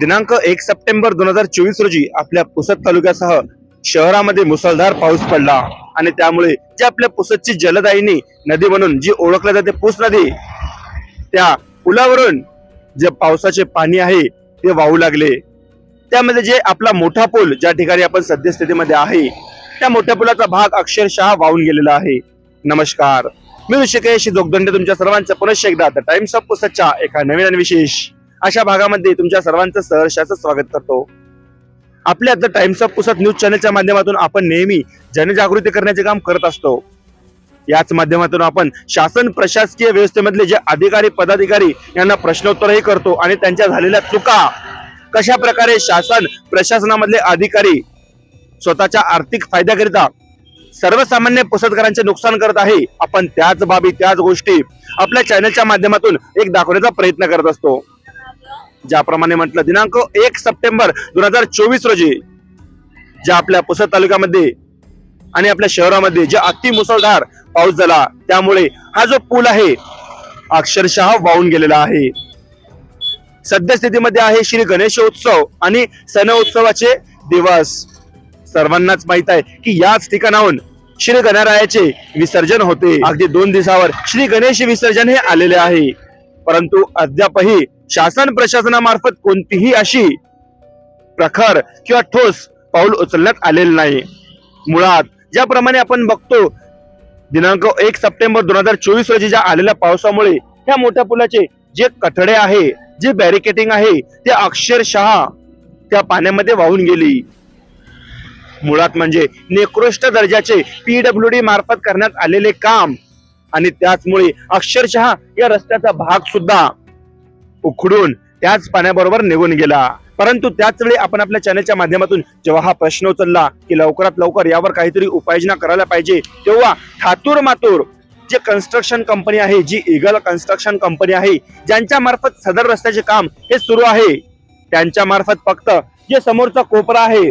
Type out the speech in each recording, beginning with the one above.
दिनांक एक सप्टेंबर दोन हजार चोवीस रोजी आपल्या पुसद तालुक्यासह शहरामध्ये मुसळधार पाऊस पडला. आणि त्यामुळे जी आपल्या पुसदची जलदायिनी नदी म्हणून जी ओळखल्या जाते पुस नदी त्या पुलावरून जे पावसाचे पाणी आहे ते वाहू लागले. त्यामध्ये जे आपला मोठा पूल ज्या ठिकाणी आपण सद्यस्थितीमध्ये आहे त्या मोठ्या पुलाचा भाग अक्षरशः वाहून गेलेला आहे. नमस्कार. मी ऋषिकेश जोगदंडे तुमच्या सर्वांचं पुनश्च एकदा द टाइम्स ऑफ पुसदच्या एका नवीन आणि विशेष अशा भागामध्ये तुमच्या सर्वांचं सहर्षाचं स्वागत करतो. आपल्या the times of Pusad news चॅनलच्या माध्यमातून आपण नेहमी जनजागृती करण्याचे काम करत असतो. याच माध्यमातून आपण शासन प्रशासकीय व्यवस्थेमधले जे अधिकारी पदाधिकारी यांना प्रश्नोत्तरही करतो आणि त्यांच्या झालेल्या चुका कशा प्रकारे शासन प्रशासनामधले अधिकारी स्वतःच्या आर्थिक फायद्याकरिता सर्वसामान्य पुसतकरांचे नुकसान करत आहे आपण त्याच बाबी त्याच गोष्टी आपल्या चॅनलच्या माध्यमातून एक दाखवण्याचा प्रयत्न करत असतो. ज्याप्रमाणे म्हटलं दिनांक एक सप्टेंबर दोन हजार चोवीस रोजी ज्या आपल्या पुसद तालुक्यामध्ये आणि आपल्या शहरामध्ये जे अति मुसळधार पाऊस झाला त्यामुळे हा जो पूल आहे अक्षरशः वाहून गेलेला आहे. सद्यस्थितीमध्ये आहे श्री गणेशोत्सव आणि सण उत्सवाचे दिवस. सर्वांनाच माहीत आहे की याच ठिकाणाहून श्री गणरायाचे विसर्जन होते. अगदी दोन दिवसावर श्री गणेश विसर्जन हे आलेले आहे. परंतु अद्यापही शासन प्रशासनामार्फत कोणतीही अशी प्रखर किंवा ठोस पाऊल उचलण्यात आलेलं नाही. मुळात ज्याप्रमाणे आपण बघतो दिनांक एक सप्टेंबर दोन हजार चोवीस रोजी ज्या आलेल्या पावसामुळे ह्या मोठ्या पुलाचे जे कठडे आहे जे बॅरिकेटिंग आहे ते अक्षरशः त्या पाण्यामध्ये वाहून गेली. मुळात म्हणजे निकृष्ट दर्जाचे पीडब्ल्यू डी मार्फत करण्यात आलेले काम आणि त्याचमुळे अक्षरशः या रस्त्याचा भाग सुद्धा उखडून त्याच पाण्याबरोबर निघून गेला. परंतु त्याच वेळी आपण आपल्या चॅनलच्या माध्यमातून जेव्हा हा प्रश्न उचलला की लवकरात लवकर यावर काहीतरी उपाययोजना करायला पाहिजे तेव्हा ठातूर मातूर जे कन्स्ट्रक्शन कंपनी आहे जी इगल कन्स्ट्रक्शन कंपनी आहे ज्यांच्या मार्फत सदर रस्त्याचे काम हे सुरू आहे त्यांच्या मार्फत फक्त जे समोरचा कोपरा आहे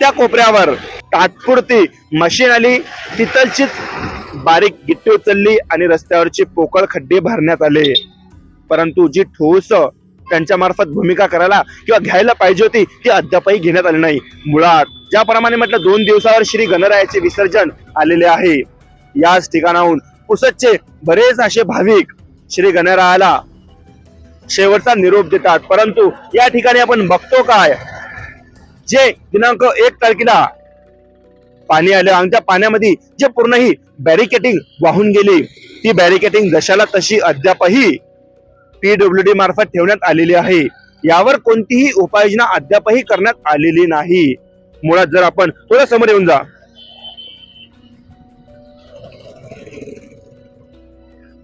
त्या कोपऱ्यावर तात्पुरती मशीन आली. तिथलचीच बारीक गिट्टी उचलली आणि रस्त्यावरचे पोकळ खड्डे भरण्यात आले. परंतु जी ठोस त्यांच्या मार्फत भूमिका करायला किंवा घ्यायला पाहिजे होती ती अद्यापही घेण्यात आली नाही. मुळात ज्याप्रमाणे म्हटलं दोन दिवसावर श्री गणरायाचे विसर्जन आलेले आहे. याच ठिकाणाहून पुसदचे बरेच असे भाविक श्री गणरायाला शेवटचा निरोप देतात. परंतु या ठिकाणी आपण बघतो काय? जे दिनांक एक तारखेला पाणी आलं आणि त्या पाण्यामध्ये जे पूर्ण ही बॅरिकेटिंग वाहून गेली ती बॅरिकेटिंग जशाला तशी अद्यापही पीडब्ल्यू डी मार्फत ठेवण्यात आलेली आहे. यावर कोणतीही उपाययोजना अद्यापही करण्यात आलेली नाही. मुळात जर आपण थोडं समोर येऊन जा.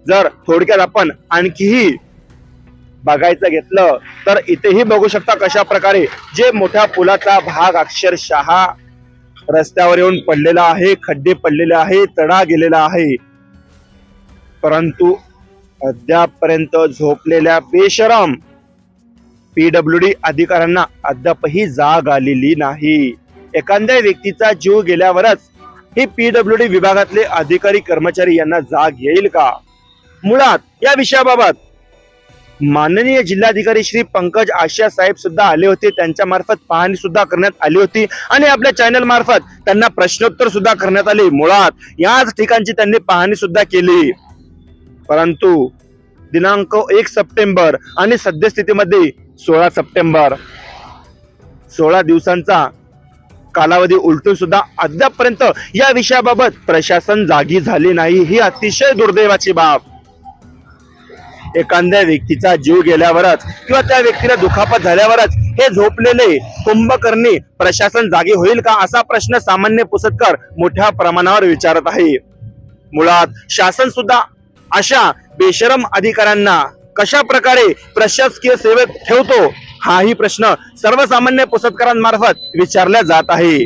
जर थोडक्यात आपण आणखीही बघायचं घेतलं तर इथेही बघू शकता कशा प्रकारे जे मोठ्या पुलाचा भाग अक्षरशः रस्त्यावर येऊन पडलेला आहे खड्डे पडलेले आहे तडा गेलेला आहे. परंतु अद्यापर्यंत झोपलेल्या बेशरम पीडब्ल्यू डी अधिकाऱ्यांना अद्यापही जाग आलेली नाही. एखाद्या व्यक्तीचा जीव गेल्यावरच हे पीडब्ल्यू डी विभागातले अधिकारी कर्मचारी यांना जाग येईल का? मुळात या विषयाबाबत माननीय जिल्हाधिकारी श्री पंकज आशिया साहेब सुद्धा आले होते. त्यांच्या मार्फत पाहणी सुद्धा करण्यात आली होती. आणि आपल्या चॅनल मार्फत त्यांना प्रश्नोत्तर सुद्धा करण्यात आले. मुळात याच ठिकाणची त्यांनी पाहणी सुद्धा केली. परंतु दिनांक एक सप्टेंबर आणि सद्यस्थितीमध्ये सोळा सप्टेंबर सोळा दिवसांचा कालावधी उलटून सुद्धा अद्यापपर्यंत या विषयाबाबत प्रशासन जागी झाले नाही. ही अतिशय दुर्दैवाची बाब. एखाद्या व्यक्तीचा जीव गेल्यावरच किंवा त्या व्यक्तीला दुखापत झाल्यावरच हे झोपलेले कुंभकर्णी प्रशासन जागी होईल का असा प्रश्न सामान्य पुसतकर मोठ्या प्रमाणावर विचारत आहे. मुळात शासन सुद्धा अशा बेशरम अधिकाऱ्यांना कशा प्रकारे प्रशासकीय सेवेत ठेवतो हाही प्रश्न सर्वसामान्य पुसतकरांमार्फत विचारला जात आहे.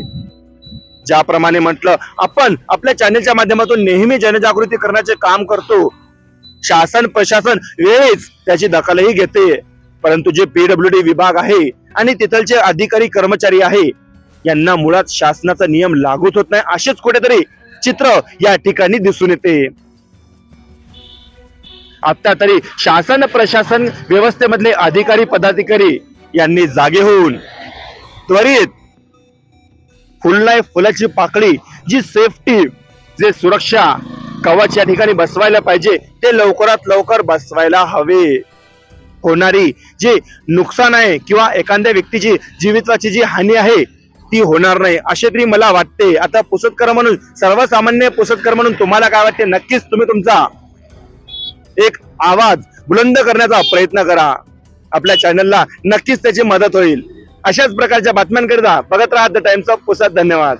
ज्याप्रमाणे म्हटलं आपण आपल्या चॅनेलच्या माध्यमातून नेहमी जनजागृती करण्याचे काम करतो. शासन प्रशासन वेळीच त्याची दखलही घेते. परंतु जे पीडब्ल्यू डी विभाग आहे आणि तिथलचे अधिकारी कर्मचारी आहे यांना मुळात शासनाचा नियम लागूच होत नाही असेच कुठेतरी चित्र या ठिकाणी दिसून येते. आता तरी शासन प्रशासन व्यवस्थेमधले अधिकारी पदाधिकारी यांनी जागे होऊन त्वरित फुल फुलाची पाकळी जी सेफ्टी जे सुरक्षा कवच या ठिकाणी बसवायला पाहिजे ते लवकरात लवकर बसवायला हवे. होणारी जे नुकसान आहे किंवा एखाद्या व्यक्तीची जीवितवाची जी हानी आहे ती होणार नाही. असे तरी मला वाटते. आता पुसतकर म्हणून सर्वसामान्य पुसतकर म्हणून तुम्हाला काय वाटते? नक्कीच तुम्ही तुमचा एक आवाज बुलंद करण्याचा प्रयत्न करा. आपल्या चॅनलला नक्कीच त्याची मदत होईल. अशाच प्रकारच्या बातम्यांकरिता बघत राहा द टाइम्स ऑफ पुसत. धन्यवाद.